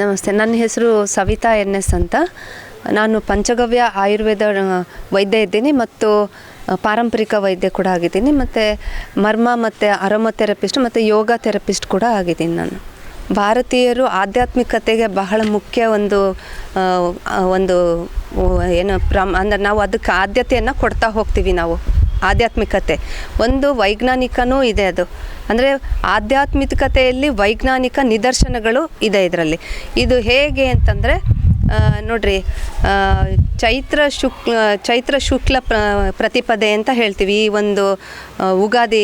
ನಮಸ್ತೆ. ನನ್ನ ಹೆಸರು ಸವಿತಾ ಎನ್ ಎಸ್ ಅಂತ. ನಾನು ಪಂಚಗವ್ಯ ಆಯುರ್ವೇದ ವೈದ್ಯ ಇದ್ದೀನಿ ಮತ್ತು ಪಾರಂಪರಿಕ ವೈದ್ಯ ಕೂಡ ಆಗಿದ್ದೀನಿ. ಮತ್ತು ಮರ್ಮ ಮತ್ತು ಅರೋಮಥೆರಪಿಸ್ಟ್ ಮತ್ತು ಯೋಗ ಥೆರಪಿಸ್ಟ್ ಕೂಡ ಆಗಿದ್ದೀನಿ ನಾನು. ಭಾರತೀಯರು ಆಧ್ಯಾತ್ಮಿಕತೆಗೆ ಬಹಳ ಮುಖ್ಯ ಒಂದು ಒಂದು ಏನು ಪ್ರಮ್, ಅಂದರೆ ನಾವು ಅದಕ್ಕೆ ಆದ್ಯತೆಯನ್ನು ಕೊಡ್ತಾ ಹೋಗ್ತೀವಿ ನಾವು. ಆಧ್ಯಾತ್ಮಿಕತೆ. ಒಂದು ವೈಜ್ಞಾನಿಕನೂ ಇದೆ ಅದು. ಅಂದರೆ ಆಧ್ಯಾತ್ಮಿಕತೆಯಲ್ಲಿ ವೈಜ್ಞಾನಿಕ ನಿದರ್ಶನಗಳು ಇದೆ ಇದರಲ್ಲಿ. ಇದು ಹೇಗೆ ಅಂತಂದರೆ ನೋಡ್ರಿ ಚೈತ್ರ ಶುಕ್ ಚೈತ್ರ ಶುಕ್ಲ ಪ್ರ, ಪ್ರತಿಪದೆ ಅಂತ ಹೇಳ್ತೀವಿ. ಈ ಒಂದು ಉಗಾದಿ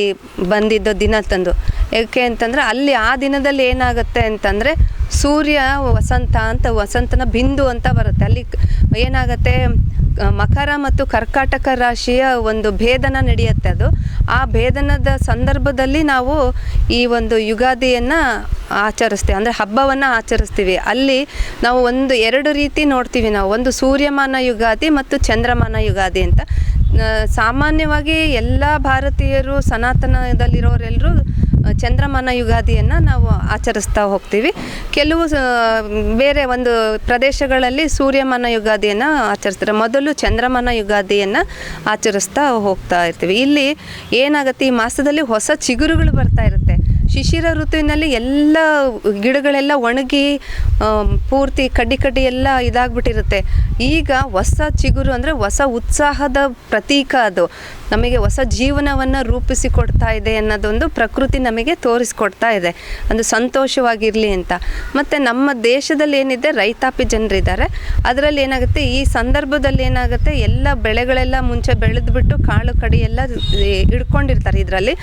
ಬಂದಿದ್ದ ದಿನ ತಂದು. ಏಕೆ ಅಂತಂದರೆ ಅಲ್ಲಿ ಆ ದಿನದಲ್ಲಿ ಏನಾಗುತ್ತೆ ಅಂತಂದರೆ ಸೂರ್ಯ ವಸಂತ ಅಂತ, ವಸಂತನ ಬಿಂದು ಅಂತ ಬರುತ್ತೆ. ಅಲ್ಲಿ ಏನಾಗುತ್ತೆ ಮಕರ ಮತ್ತು ಕರ್ಕಾಟಕ ರಾಶಿಯ ಒಂದು ಭೇದನ ನಡೆಯುತ್ತೆ ಅದು. ಆ ಭೇದನದ ಸಂದರ್ಭದಲ್ಲಿ ನಾವು ಈ ಒಂದು ಯುಗಾದಿಯನ್ನು ಆಚರಿಸ್ತೀವಿ, ಅಂದರೆ ಹಬ್ಬವನ್ನು ಆಚರಿಸ್ತೀವಿ. ಅಲ್ಲಿ ನಾವು ಒಂದು, ಎರಡು ರೀತಿ ನೋಡ್ತೀವಿ ನಾವು. ಒಂದು ಸೂರ್ಯಮಾನ ಯುಗಾದಿ ಮತ್ತು ಚಂದ್ರಮಾನ ಯುಗಾದಿ ಅಂತ. ಸಾಮಾನ್ಯವಾಗಿ ಎಲ್ಲ ಭಾರತೀಯರು ಸನಾತನದಲ್ಲಿರೋರೆಲ್ಲರೂ ಚಂದ್ರಮಾನ ಯುಗಾದಿಯನ್ನು ನಾವು ಆಚರಿಸ್ತಾ ಹೋಗ್ತೀವಿ. ಕೆಲವು ಬೇರೆ ಒಂದು ಪ್ರದೇಶಗಳಲ್ಲಿ ಸೂರ್ಯಮಾನ ಯುಗಾದಿಯನ್ನು ಆಚರಿಸ್ತಾರೆ. ಮೊದಲು ಚಂದ್ರಮಾನ ಯುಗಾದಿಯನ್ನು ಆಚರಿಸ್ತಾ ಹೋಗ್ತಾ ಇರ್ತೀವಿ. ಇಲ್ಲಿ ಏನಾಗುತ್ತೆ, ಈ ಮಾಸದಲ್ಲಿ ಹೊಸ ಚಿಗುರುಗಳು ಬರ್ತಾ ಇರುತ್ತೆ. ಶಿಶಿರ ಋತುವಿನಲ್ಲಿ ಎಲ್ಲ ಗಿಡಗಳೆಲ್ಲ ಒಣಗಿ ಪೂರ್ತಿ ಕಡ್ಡಿ ಕಡ್ಡಿ ಎಲ್ಲ ಇದಾಗ್ಬಿಟ್ಟಿರುತ್ತೆ. ಈಗ ಹೊಸ ಚಿಗುರು ಅಂದರೆ ಹೊಸ ಉತ್ಸಾಹದ ಪ್ರತೀಕ ಅದು. ನಮಗೆ ಹೊಸ ಜೀವನವನ್ನು ರೂಪಿಸಿಕೊಡ್ತಾ ಇದೆ ಅನ್ನೋದೊಂದು ಪ್ರಕೃತಿ ನಮಗೆ ತೋರಿಸ್ಕೊಡ್ತಾ ಇದೆ. ಒಂದು ಸಂತೋಷವಾಗಿರಲಿ ಅಂತ. ಮತ್ತು ನಮ್ಮ ದೇಶದಲ್ಲಿ ಏನಿದೆ, ರೈತಾಪಿ ಜನರಿದ್ದಾರೆ. ಅದರಲ್ಲಿ ಏನಾಗುತ್ತೆ, ಈ ಸಂದರ್ಭದಲ್ಲಿ ಏನಾಗುತ್ತೆ, ಎಲ್ಲ ಬೆಳೆಗಳೆಲ್ಲ ಮುಂಚೆ ಬೆಳೆದ್ಬಿಟ್ಟು ಕಾಳು ಕಡಿ ಎಲ್ಲ ಹಿಡ್ಕೊಂಡಿರ್ತಾರೆ ಇದರಲ್ಲಿ.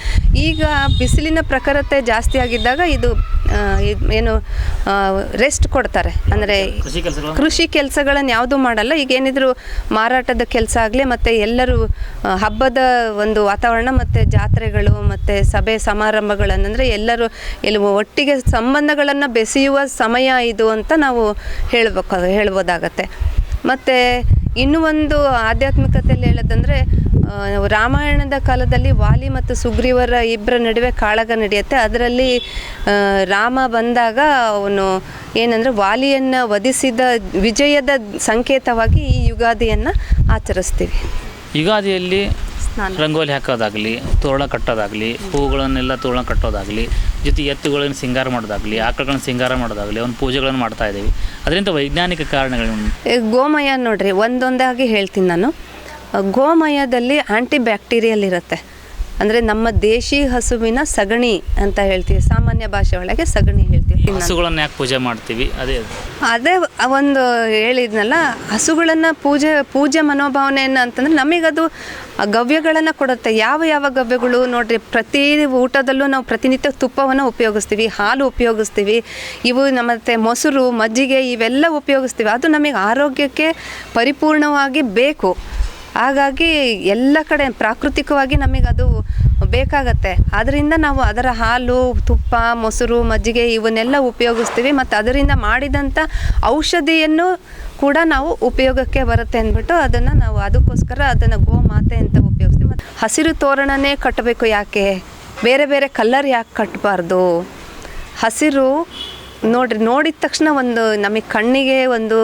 ಈಗ ಬಿಸಿಲಿನ ಪ್ರಖರತೆ ಜಾಸ್ತಿ ಆಗಿದ್ದಾಗ ಇದು ಏನು ರೆಸ್ಟ್ ಕೊಡ್ತಾರೆ. ಅಂದರೆ ಕೃಷಿ ಕೆಲಸಗಳನ್ನು ಯಾವುದೂ ಮಾಡಲ್ಲ. ಈಗ ಏನಿದ್ರು ಮಾರಾಟದ ಕೆಲಸ ಆಗಲಿ ಮತ್ತು ಎಲ್ಲರೂ ಹಬ್ಬದ ಒಂದು ವಾತಾವರಣ ಮತ್ತು ಜಾತ್ರೆಗಳು ಮತ್ತು ಸಭೆ ಸಮಾರಂಭಗಳನ್ನಂದರೆ ಎಲ್ಲರೂ ಎಲ್ಲಿ ಒಟ್ಟಿಗೆ ಸಂಬಂಧಗಳನ್ನು ಬೆಸೆಯುವ ಸಮಯ ಇದು ಅಂತ ನಾವು ಹೇಳ್ಬೇಕು ಹೇಳ್ಬೋದಾಗತ್ತೆ. ಮತ್ತು ಇನ್ನೂ ಒಂದು ಆಧ್ಯಾತ್ಮಿಕತೆಯಲ್ಲಿ ಹೇಳೋದಂದರೆ ರಾಮಾಯಣದ ಕಾಲದಲ್ಲಿ ವಾಲಿ ಮತ್ತು ಸುಗ್ರೀವರ ಇಬ್ಬರ ನಡುವೆ ಕಾಳಗ ನಡೆಯುತ್ತೆ. ಅದರಲ್ಲಿ ರಾಮ ಬಂದಾಗ ಅವನು ಏನಂದರೆ ವಾಲಿಯನ್ನು ವಧಿಸಿದ ವಿಜಯದ ಸಂಕೇತವಾಗಿ ಈ ಯುಗಾದಿಯನ್ನು ಆಚರಿಸ್ತೀವಿ. ಯುಗಾದಿಯಲ್ಲಿ ರಂಗೋಲಿ ಹಾಕೋದಾಗಲಿ ತೋರಣ ಕಟ್ಟೋದಾಗಲಿ ಹೂಗಳನ್ನೆಲ್ಲ ತೋರಣ ಕಟ್ಟೋದಾಗಲಿ ಜೊತೆ ಎತ್ತುಗಳನ್ನು ಸಿಂಗಾರ ಮಾಡೋದಾಗಲಿ ಆಕಳುಗಳನ್ನು ಸಿಂಗಾರ ಮಾಡೋದಾಗಲಿ ಒಂದು ಪೂಜೆಗಳನ್ನು ಮಾಡ್ತಾ ಇದ್ದೀವಿ. ಅದರಿಂದ ವೈಜ್ಞಾನಿಕ ಕಾರಣಗಳು ಗೋಮಯ ನೋಡ್ರಿ ಒಂದೊಂದಾಗಿ ಹೇಳ್ತೀನಿ ನಾನು. ಗೋಮಯದಲ್ಲಿ ಆಂಟಿ ಬ್ಯಾಕ್ಟೀರಿಯಲ್ ಇರುತ್ತೆ ಅಂದರೆ ನಮ್ಮ ದೇಶಿ ಹಸುವಿನ ಸಗಣಿ ಅಂತ ಹೇಳ್ತೀವಿ ಸಾಮಾನ್ಯ ಭಾಷೆ ಒಳಗೆ ಸಗಣಿ ಹೇಳ್ತೀವಿ. ನಾನು. ಹಸುಗಳನ್ನು ಯಾಕೆ ಪೂಜೆ ಮಾಡ್ತೀವಿ? ಅದೇ. ಅದೇ ಒಂದು ಹೇಳಿದ್ನಲ್ಲ ಹಸುಗಳನ್ನು ಪೂಜೆ ಪೂಜೆ ಮನೋಭಾವನೆಯನ್ನು ಅಂತಂದ್ರೆ ನಮಗದು ಗವ್ಯಗಳನ್ನು ಕೊಡುತ್ತೆ. ಯಾವ ಯಾವ ಗವ್ಯಗಳು ನೋಡ್ರಿ ಪ್ರತಿ ಊಟದಲ್ಲೂ ನಾವು ಪ್ರತಿನಿತ್ಯ ತುಪ್ಪವನ್ನು ಉಪಯೋಗಿಸ್ತೀವಿ ಹಾಲು ಉಪಯೋಗಿಸ್ತೀವಿ ಇವು ನಮ್ಮತ್ತೆ ಮೊಸರು ಮಜ್ಜಿಗೆ ಇವೆಲ್ಲ ಉಪಯೋಗಿಸ್ತೀವಿ. ಅದು ನಮಗೆ ಆರೋಗ್ಯಕ್ಕೆ ಪರಿಪೂರ್ಣವಾಗಿ ಬೇಕು. ಹಾಗಾಗಿ ಎಲ್ಲ ಕಡೆ ಪ್ರಾಕೃತಿಕವಾಗಿ ಅದು ಬೇಕಾಗತ್ತೆ. ಅದರಿಂದ ನಾವು ಅದರ ಹಾಲು, ತುಪ್ಪ, ಮೊಸರು, ಮಜ್ಜಿಗೆ ಇವನ್ನೆಲ್ಲ ಉಪಯೋಗಿಸ್ತೀವಿ. ಮತ್ತು ಅದರಿಂದ ಮಾಡಿದಂಥ ಔಷಧಿಯನ್ನು ಕೂಡ ನಾವು ಉಪಯೋಗಕ್ಕೆ ಬರುತ್ತೆ ಅಂದ್ಬಿಟ್ಟು ಅದನ್ನು ನಾವು ಅದಕ್ಕೋಸ್ಕರ ಅದನ್ನು ಗೋಮಾತೆ ಅಂತ ಉಪಯೋಗಿಸ್ತೀವಿ. ಮತ್ತು ಹಸಿರು ತೋರಣನೇ ಕಟ್ಟಬೇಕು ಯಾಕೆ? ಬೇರೆ ಬೇರೆ ಕಲ್ಲರ್ ಯಾಕೆ ಕಟ್ಟಬಾರ್ದು ಹಸಿರು ನೋಡ್ರಿ, ನೋಡಿದ ತಕ್ಷಣ ಒಂದು ನಮಗೆ ಕಣ್ಣಿಗೆ ಒಂದು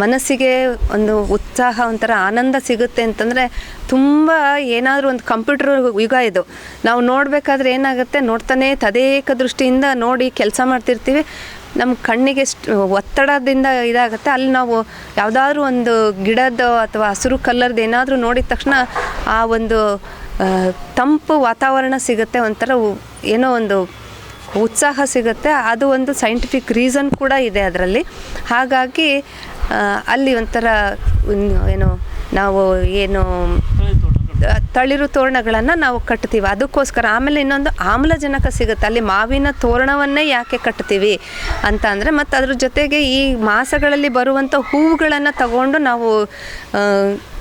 ಮನಸ್ಸಿಗೆ ಒಂದು ಉತ್ಸಾಹ, ಒಂಥರ ಆನಂದ ಸಿಗುತ್ತೆ ಅಂತಂದರೆ ತುಂಬ ಏನಾದರೂ ಒಂದು ಕಂಪ್ಯೂಟರ್ ಯುಗ ಇದು. ನಾವು ನೋಡಬೇಕಾದ್ರೆ ಏನಾಗುತ್ತೆ, ನೋಡ್ತಾನೆ ತದೇಕ ದೃಷ್ಟಿಯಿಂದ ನೋಡಿ ಕೆಲಸ ಮಾಡ್ತಿರ್ತೀವಿ. ನಮ್ಮ ಕಣ್ಣಿಗೆ ಒತ್ತಡದಿಂದ ಇದಾಗುತ್ತೆ, ಅಲ್ಲಿ ನಾವು ಯಾವುದಾದ್ರೂ ಒಂದು ಗಿಡದ ಅಥವಾ ಹಸಿರು ಕಲ್ಲರ್ದು ಏನಾದರೂ ನೋಡಿದ ತಕ್ಷಣ ಆ ಒಂದು ತಂಪು ವಾತಾವರಣ ಸಿಗುತ್ತೆ ಒಂಥರ ಏನೋ ಒಂದು ಉತ್ಸಾಹ ಸಿಗುತ್ತೆ. ಅದು ಒಂದು ಸೈಂಟಿಫಿಕ್ ರೀಸನ್ ಕೂಡ ಇದೆ ಅದರಲ್ಲಿ. ಹಾಗಾಗಿ ಅಲ್ಲಿ ಒಂಥರ ಏನು, ನಾವು, ಏನು ತಳಿರು ತೋರಣಗಳನ್ನು ನಾವು ಕಟ್ತೀವಿ. ಅದಕ್ಕೋಸ್ಕರ ಆಮೇಲೆ ಇನ್ನೊಂದು ಆಮ್ಲಜನಕ ಸಿಗುತ್ತೆ. ಅಲ್ಲಿ ಮಾವಿನ ತೋರಣವನ್ನೇ ಯಾಕೆ ಕಟ್ತೀವಿ ಅಂತ ಅಂದರೆ ಮತ್ತು ಅದ್ರ ಜೊತೆಗೆ ಈ ಮಾಸಗಳಲ್ಲಿ ಬರುವಂಥ ಹೂವುಗಳನ್ನು ತಗೊಂಡು ನಾವು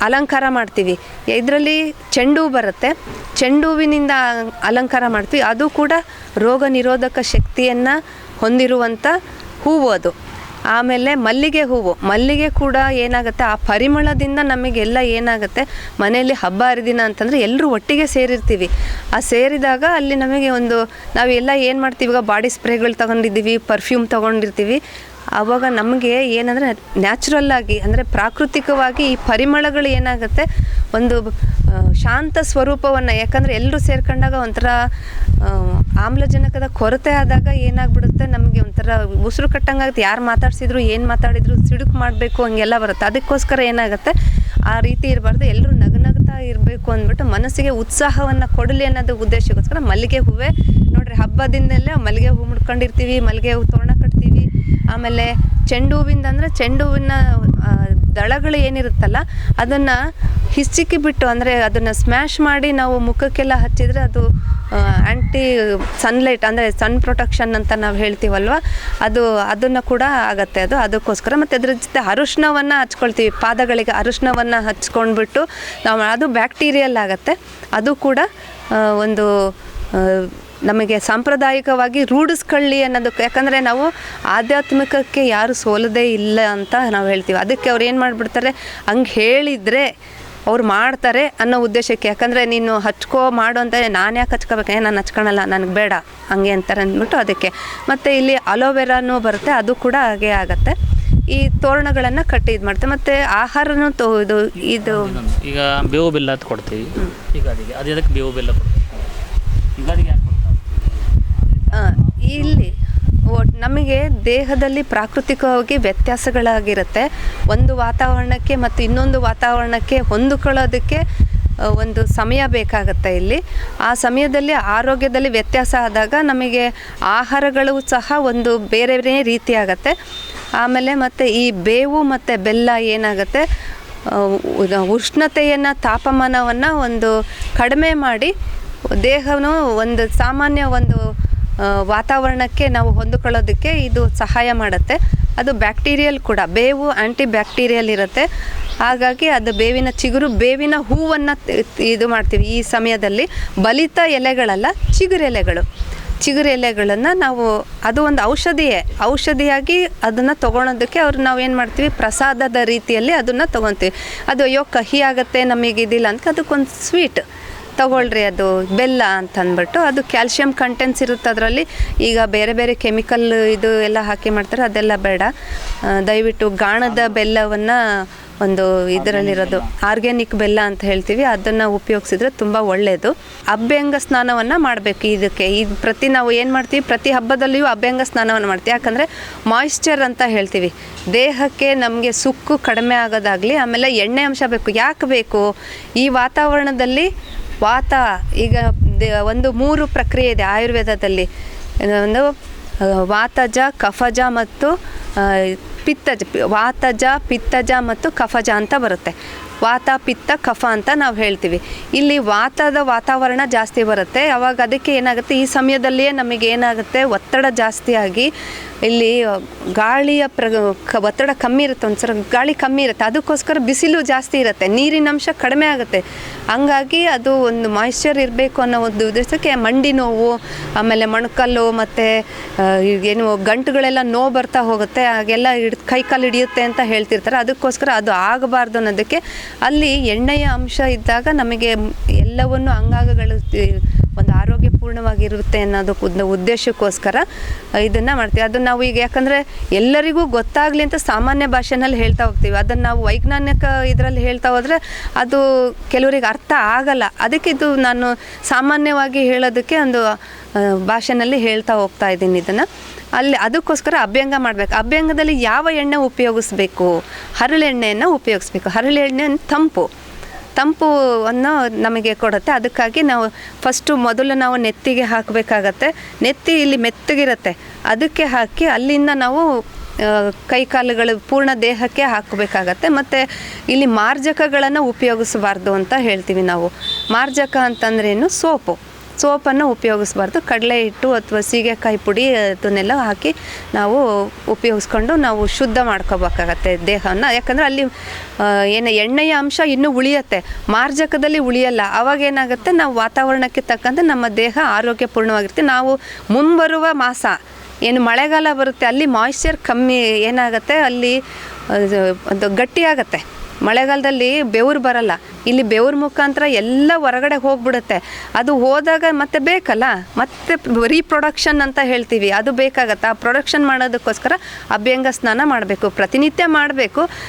ಅಲಂಕಾರ ಮಾಡ್ತೀವಿ. ಇದರಲ್ಲಿ ಚೆಂಡು ಬರುತ್ತೆ. ಚೆಂಡು ಹೂವಿನಿಂದ ಅಲಂಕಾರ ಮಾಡ್ತೀವಿ. ಅದು ಕೂಡ ರೋಗ ನಿರೋಧಕ ಶಕ್ತಿಯನ್ನು ಹೊಂದಿರುವಂಥ ಹೂವು ಅದು. ಆಮೇಲೆ ಮಲ್ಲಿಗೆ ಹೂವು. ಮಲ್ಲಿಗೆ ಕೂಡ ಏನಾಗುತ್ತೆ? ಆ ಪರಿಮಳದಿಂದ ನಮಗೆಲ್ಲ ಏನಾಗುತ್ತೆ? ಮನೆಯಲ್ಲಿ ಹಬ್ಬ ಹರಿದಿನ ಅಂತಂದರೆ ಎಲ್ಲರೂ ಒಟ್ಟಿಗೆ ಸೇರಿರ್ತೀವಿ. ಆ ಸೇರಿದಾಗ ಅಲ್ಲಿ ನಮಗೆ ಒಂದು, ನಾವೆಲ್ಲ ಏನು ಮಾಡ್ತೀವಿ? ಈಗ ಬಾಡಿ ಸ್ಪ್ರೇಗಳು ತಗೊಂಡಿದ್ದೀವಿ ಪರ್ಫ್ಯೂಮ್ ತಗೊಂಡಿರ್ತೀವಿ. ಆವಾಗ ನಮಗೆ ಏನಂದರೆ ನ್ಯಾಚುರಲ್ ಆಗಿ, ಅಂದರೆ ಪ್ರಾಕೃತಿಕವಾಗಿ ಈ ಪರಿಮಳಗಳು ಏನಾಗುತ್ತೆ? ಒಂದು ಶಾಂತ ಸ್ವರೂಪವನ್ನು, ಯಾಕಂದರೆ ಎಲ್ಲರೂ ಸೇರ್ಕೊಂಡಾಗ ಒಂಥರ ಆಮ್ಲಜನಕದ ಕೊರತೆ ಆದಾಗ ಏನಾಗ್ಬಿಡುತ್ತೆ? ನಮಗೆ ಒಂಥರ ಉಸಿರು ಕಟ್ಟಂಗಾಗುತ್ತೆ. ಯಾರು ಮಾತಾಡ್ಸಿದ್ರು, ಏನು ಮಾತಾಡಿದ್ರು, ಸಿಡುಕು ಮಾಡಬೇಕು, ಹಂಗೆಲ್ಲ ಬರುತ್ತೆ. ಅದಕ್ಕೋಸ್ಕರ ಏನಾಗುತ್ತೆ? ಆ ರೀತಿ ಇರಬಾರ್ದು. ಎಲ್ಲರೂ ನಗನಗ್ತಾ ಇರಬೇಕು ಅಂದ್ಬಿಟ್ಟು ಮನಸ್ಸಿಗೆ ಉತ್ಸಾಹವನ್ನು ಕೊಡಲಿ ಅನ್ನೋದು ಉದ್ದೇಶಕ್ಕೋಸ್ಕರ ಮಲ್ಲಿಗೆ ಹೂವೇ. ನೋಡ್ರಿ ಹಬ್ಬದಿಂದಲೇ ಮಲ್ಲಿಗೆ ಹೂ ಮುಡ್ಕೊಂಡಿರ್ತೀವಿ, ಮಲ್ಲಿಗೆ ಹೂ ತೋರಣ ಕಟ್ತೀವಿ. ಆಮೇಲೆ ಚೆಂಡು ಹೂವಿಂದ ಅಂದರೆ ಚೆಂಡು ಹೂವಿನ ದಳಗಳು ಏನಿರುತ್ತಲ್ಲ, ಅದನ್ನು ಹಿಚ್ಚಿಕ್ಕಿ ಬಿಟ್ಟು ಅಂದರೆ ಅದನ್ನು ಸ್ಮ್ಯಾಶ್ ಮಾಡಿ ನಾವು ಮುಖಕ್ಕೆಲ್ಲ ಹಚ್ಚಿದರೆ ಅದು ಆ್ಯಂಟಿ ಸನ್ಲೈಟ್ ಅಂದರೆ ಸನ್ ಪ್ರೊಟೆಕ್ಷನ್ ಅಂತ ನಾವು ಹೇಳ್ತೀವಲ್ವ, ಅದು, ಅದನ್ನು ಕೂಡ ಆಗತ್ತೆ ಅದು. ಅದಕ್ಕೋಸ್ಕರ ಮತ್ತು ಅದ್ರ ಜೊತೆ ಅರಿಶಿನವನ್ನು ಹಚ್ಕೊಳ್ತೀವಿ. ಪಾದಗಳಿಗೆ ಅರಿಶಿನವನ್ನು ಹಚ್ಕೊಂಡ್ಬಿಟ್ಟು ನಾವು, ಅದು ಬ್ಯಾಕ್ಟೀರಿಯಲ್ ಆಗುತ್ತೆ. ಅದು ಕೂಡ ಒಂದು ನಮಗೆ ಸಾಂಪ್ರದಾಯಿಕವಾಗಿ ರೂಢಿಸ್ಕೊಳ್ಳಿ ಅನ್ನೋದಕ್ಕೆ ಯಾಕಂದರೆ ನಾವು ಆಧ್ಯಾತ್ಮಿಕಕ್ಕೆ ಯಾರು ಸೋಲದೇ ಇಲ್ಲ ಅಂತ ನಾವು ಹೇಳ್ತೀವಿ. ಅದಕ್ಕೆ ಅವ್ರು ಏನು ಮಾಡಿಬಿಡ್ತಾರೆ? ಹಂಗೆ ಹೇಳಿದರೆ ಅವ್ರು ಮಾಡ್ತಾರೆ ಅನ್ನೋ ಉದ್ದೇಶಕ್ಕೆ. ಯಾಕಂದರೆ ನೀನು ಹಚ್ಕೋ ಮಾಡು ಅಂತ ನಾನು ಯಾಕೆ ಹಚ್ಕೋಬೇಕು? ನಾನು ಹಚ್ಕೊಳಲ್ಲ ನನಗೆ ಬೇಡ ಹಂಗೆ ಅಂತಾರೆ ಅಂದ್ಬಿಟ್ಟು ಅದಕ್ಕೆ. ಮತ್ತು ಇಲ್ಲಿ ಅಲೋವೆರಾನು ಬರುತ್ತೆ ಅದು ಕೂಡ ಹಾಗೆ ಆಗುತ್ತೆ. ಈ ತೋರಣಗಳನ್ನು ಕಟ್ಟಿ ಇದು ಮಾಡ್ತಾರೆ ಮತ್ತು ಆಹಾರನೂ ತೋ ಇದು ಇದು ಈಗ ಬೇವು ಬೆಲ್ಲ ಅಂತ ಕೊಡ್ತೀವಿ. ಈಗ ಅದು ಅದಕ್ಕೆ ಬೇವು ಬೆಲ್ಲ ಕೊಡ್ತೀವಿ. ಆ, ಇಲ್ಲಿ ನಮಗೆ ದೇಹದಲ್ಲಿ ಪ್ರಾಕೃತಿಕವಾಗಿ ವ್ಯತ್ಯಾಸಗಳಾಗಿರುತ್ತೆ. ಒಂದು ವಾತಾವರಣಕ್ಕೆ ಮತ್ತು ಇನ್ನೊಂದು ವಾತಾವರಣಕ್ಕೆ ಹೊಂದಿಕೊಳ್ಳೋದಕ್ಕೆ ಒಂದು ಸಮಯ ಬೇಕಾಗುತ್ತೆ ಇಲ್ಲಿ. ಆ ಸಮಯದಲ್ಲಿ ಆರೋಗ್ಯದಲ್ಲಿ ವ್ಯತ್ಯಾಸ ಆದಾಗ ನಮಗೆ ಆಹಾರಗಳು ಸಹ ಒಂದು ಬೇರೆ ಬೇರೆ ರೀತಿ ಆಗುತ್ತೆ ಆಮೇಲೆ ಮತ್ತು ಈ ಬೇವು ಮತ್ತು ಬೆಲ್ಲ ಏನಾಗುತ್ತೆ ಉಷ್ಣತೆಯನ್ನು, ತಾಪಮಾನವನ್ನು ಒಂದು ಕಡಿಮೆ ಮಾಡಿ ದೇಹನು ಒಂದು ಸಾಮಾನ್ಯ ಒಂದು ವಾತಾವರಣಕ್ಕೆ ನಾವು ಹೊಂದಿಕೊಳ್ಳೋದಕ್ಕೆ ಇದು ಸಹಾಯ ಮಾಡುತ್ತೆ. ಅದು ಬ್ಯಾಕ್ಟೀರಿಯಲ್ ಕೂಡ, ಬೇವು ಆ್ಯಂಟಿ ಬ್ಯಾಕ್ಟೀರಿಯಲ್ ಇರುತ್ತೆ. ಹಾಗಾಗಿ ಅದು ಬೇವಿನ ಚಿಗುರು, ಬೇವಿನ ಹೂವನ್ನು ಇದು ಮಾಡ್ತೀವಿ ಈ ಸಮಯದಲ್ಲಿ. ಬಲಿತ ಎಲೆಗಳಲ್ಲ ಚಿಗುರೆಲೆಗಳು ಚಿಗುರು ಎಲೆಗಳನ್ನು ನಾವು, ಅದು ಒಂದು ಔಷಧಿಯೇ. ಔಷಧಿಯಾಗಿ ಅದನ್ನು ತೊಗೊಳೋದಕ್ಕೆ ಅವ್ರು ನಾವು ಏನು ಮಾಡ್ತೀವಿ? ಪ್ರಸಾದದ ರೀತಿಯಲ್ಲಿ ಅದನ್ನು ತೊಗೊತೀವಿ. ಅದು ಅಯ್ಯೋ ಕಹಿ ಆಗುತ್ತೆ ನಮಗೆ ಇದಿಲ್ಲ ಅಂತ, ಅದಕ್ಕೊಂದು ಸ್ವೀಟ್ ತಗೊಳ್ರಿ ಅದು ಬೆಲ್ಲ ಅಂತ ಅಂದ್ಬಿಟ್ಟು ಅದು ಕ್ಯಾಲ್ಶಿಯಂ ಕಂಟೆಂಟ್ಸ್ ಇರುತ್ತೆ ಅದರಲ್ಲಿ. ಈಗ ಬೇರೆ ಬೇರೆ ಕೆಮಿಕಲ್ ಇದು ಎಲ್ಲ ಹಾಕಿ ಮಾಡ್ತಾರೆ, ಅದೆಲ್ಲ ಬೇಡ. ದಯವಿಟ್ಟು ಗಾಣದ ಬೆಲ್ಲವನ್ನು ಒಂದು ಇದರಲ್ಲಿರೋದು, ಆರ್ಗ್ಯಾನಿಕ್ ಬೆಲ್ಲ ಅಂತ ಹೇಳ್ತೀವಿ, ಅದನ್ನು ಉಪಯೋಗಿಸಿದ್ರೆ ತುಂಬ ಒಳ್ಳೆಯದು ಅಭ್ಯಂಗ ಸ್ನಾನವನ್ನು ಮಾಡಬೇಕು ಇದಕ್ಕೆ. ಇದು ಪ್ರತಿ ನಾವು ಏನು ಮಾಡ್ತೀವಿ, ಪ್ರತಿ ಹಬ್ಬದಲ್ಲಿಯೂ ಅಭ್ಯಂಗ ಸ್ನಾನವನ್ನು ಮಾಡ್ತೀವಿ. ಯಾಕಂದರೆ ಮಾಯಿಶ್ಚರ್ ಅಂತ ಹೇಳ್ತೀವಿ. ದೇಹಕ್ಕೆ ನಮಗೆ ಸುಕ್ಕು ಕಡಿಮೆ ಆಗೋದಾಗಲಿ ಆಮೇಲೆ ಎಣ್ಣೆ ಅಂಶ ಬೇಕು. ಯಾಕೆ ಬೇಕು? ಈ ವಾತಾವರಣದಲ್ಲಿ ವಾತ ಈಗ ಒಂದು ಮೂರು ಪ್ರಕ್ರಿಯೆ ಇದೆ ಆಯುರ್ವೇದದಲ್ಲಿ. ಒಂದು ವಾತಜ, ಕಫಜ ಮತ್ತು ಪಿತ್ತಜ ವಾತಜ, ಪಿತ್ತಜ ಮತ್ತು ಕಫಜ ಅಂತ ಬರುತ್ತೆ. ವಾತ, ಪಿತ್ತ, ಕಫ ಅಂತ ನಾವು ಹೇಳ್ತೀವಿ. ಇಲ್ಲಿ ವಾತದ ವಾತಾವರಣ ಜಾಸ್ತಿ ಬರುತ್ತೆ. ಅವಾಗ ಅದಕ್ಕೆ ಏನಾಗುತ್ತೆ? ಈ ಸಮಯದಲ್ಲಿಯೇ ನಮಗೆ ಏನಾಗುತ್ತೆ? ಒತ್ತಡ ಜಾಸ್ತಿಯಾಗಿ ಇಲ್ಲಿ ಗಾಳಿಯ ಪ್ರ ಒತ್ತಡ ಕಮ್ಮಿ ಇರುತ್ತೆ ಒಂದು ಸಲ ಗಾಳಿ ಕಮ್ಮಿ ಇರುತ್ತೆ. ಅದಕ್ಕೋಸ್ಕರ ಬಿಸಿಲು ಜಾಸ್ತಿ ಇರುತ್ತೆ. ನೀರಿನ ಅಂಶ ಕಡಿಮೆ ಆಗುತ್ತೆ. ಹಂಗಾಗಿ ಅದು ಒಂದು ಮಾಯಿಶ್ಚರ್ ಇರಬೇಕು ಅನ್ನೋ ಒಂದು ಉದ್ದೇಶಕ್ಕೆ ಮಂಡಿ ನೋವು, ಆಮೇಲೆ ಮೊಣಕಲ್ಲು ಮತ್ತು ಏನು ಗಂಟುಗಳೆಲ್ಲ ನೋವು ಬರ್ತಾ ಹೋಗುತ್ತೆ, ಹಾಗೆಲ್ಲ ಹಿಡ್ ಕೈ ಕಾಲು ಹಿಡಿಯುತ್ತೆ ಅಂತ ಹೇಳ್ತಿರ್ತಾರೆ. ಅದಕ್ಕೋಸ್ಕರ ಅದು ಆಗಬಾರ್ದು ಅನ್ನೋದಕ್ಕೆ ಅಲ್ಲಿ ಎಣ್ಣೆಯ ಅಂಶ ಇದ್ದಾಗ ನಮಗೆ ಎಲ್ಲವನ್ನು ಅಂಗಾಂಗಗಳು ತಿ- ಅನ್ನೋದು ಉದ್ದೇಶಕ್ಕೋಸ್ಕರ ಇದನ್ನು ಮಾಡ್ತೀವಿ. ಅದನ್ನು ನಾವು ಈಗ ಯಾಕಂದರೆ ಎಲ್ಲರಿಗೂ ಗೊತ್ತಾಗಲಿ ಅಂತ ಸಾಮಾನ್ಯ ಭಾಷೆನಲ್ಲಿ ಹೇಳ್ತಾ ಹೋಗ್ತೀವಿ. ಅದನ್ನು ನಾವು ವೈಜ್ಞಾನಿಕ ಇದರಲ್ಲಿ ಹೇಳ್ತಾ ಹೋದರೆ ಅದು ಕೆಲವರಿಗೆ ಅರ್ಥ ಆಗಲ್ಲ. ಅದಕ್ಕೆ ಇದು ನಾನು ಸಾಮಾನ್ಯವಾಗಿ ಹೇಳೋದಕ್ಕೆ ಒಂದು ಭಾಷೆನಲ್ಲಿ ಹೇಳ್ತಾ ಹೋಗ್ತಾ ಇದ್ದೀನಿ ಇದನ್ನು. ಅಲ್ಲಿ ಅದಕ್ಕೋಸ್ಕರ ಅಭ್ಯಂಗ ಮಾಡಬೇಕು. ಅಭ್ಯಂಗದಲ್ಲಿ ಯಾವ ಎಣ್ಣೆ ಉಪಯೋಗಿಸ್ಬೇಕು? ಹರಳೆಣ್ಣೆಯನ್ನು ಉಪಯೋಗಿಸ್ಬೇಕು. ಹರಳೆಣ್ಣೆ ತಂಪು. ತಂಪುವನ್ನು ನಮಗೆ ಕೊಡುತ್ತೆ. ಅದಕ್ಕಾಗಿ ನಾವು ಫಸ್ಟು ಮೊದಲು ನಾವು ನೆತ್ತಿಗೆ ಹಾಕಬೇಕಾಗತ್ತೆ. ನೆತ್ತಿ ಇಲ್ಲಿ ಮೆತ್ತಗಿರುತ್ತೆ. ಅದಕ್ಕೆ ಹಾಕಿ ಅಲ್ಲಿಂದ ನಾವು ಕೈ ಕಾಲುಗಳು ಪೂರ್ಣ ದೇಹಕ್ಕೆ ಹಾಕಬೇಕಾಗತ್ತೆ. ಮತ್ತು ಇಲ್ಲಿ ಮಾರ್ಜಕಗಳನ್ನು ಉಪಯೋಗಿಸಬಾರ್ದು ಅಂತ ಹೇಳ್ತೀವಿ ನಾವು. ಮಾರ್ಜಕ ಅಂತಂದ್ರೇನು ಸೋಪು. ಸೋಪನ್ನು ಉಪಯೋಗಿಸ್ಬಾರ್ದು. ಕಡಲೆ ಹಿಟ್ಟು ಅಥವಾ ಸೀಗೆಕಾಯಿ ಪುಡಿ ಅದನ್ನೆಲ್ಲ ಹಾಕಿ ನಾವು ಉಪಯೋಗಿಸ್ಕೊಂಡು ನಾವು ಶುದ್ಧ ಮಾಡ್ಕೋಬೇಕಾಗತ್ತೆ ದೇಹವನ್ನು. ಯಾಕಂದರೆ ಅಲ್ಲಿ ಏನು ಎಣ್ಣೆಯ ಅಂಶ ಇನ್ನೂ ಉಳಿಯತ್ತೆ. ಮಾರ್ಜಕದಲ್ಲಿ ಉಳಿಯಲ್ಲ. ಅವಾಗ ಏನಾಗುತ್ತೆ? ನಾವು ವಾತಾವರಣಕ್ಕೆ ತಕ್ಕಂತೆ ನಮ್ಮ ದೇಹ ಆರೋಗ್ಯಪೂರ್ಣವಾಗಿರುತ್ತೆ. ನಾವು ಮುಂಬರುವ ಮಾಸ, ಏನು ಮಳೆಗಾಲ ಬರುತ್ತೆ, ಅಲ್ಲಿ ಮಾಯಿಶ್ಚರ್ ಕಮ್ಮಿ ಏನಾಗುತ್ತೆ? ಅಲ್ಲಿ ಅದು ಗಟ್ಟಿಯಾಗತ್ತೆ. ಮಳೆಗಾಲದಲ್ಲಿ ಬೆವರು ಬರಲ್ಲ. ಇಲ್ಲಿ ಬೆವ್ರ ಮುಖಾಂತರ ಎಲ್ಲ ಹೊರಗಡೆ ಹೋಗ್ಬಿಡುತ್ತೆ. ಅದು ಹೋದಾಗ ಮತ್ತೆ ಬೇಕಲ್ಲ? ಮತ್ತೆ ರೀಪ್ರೊಡಕ್ಷನ್ ಅಂತ ಹೇಳ್ತೀವಿ. ಅದು ಬೇಕಾಗತ್ತೆ? ಆ ಪ್ರೊಡಕ್ಷನ್ ಮಾಡೋದಕ್ಕೋಸ್ಕರ ಅಭ್ಯಂಗ ಸ್ನಾನ ಮಾಡಬೇಕು. ಪ್ರತಿನಿತ್ಯ ಮಾಡಬೇಕು.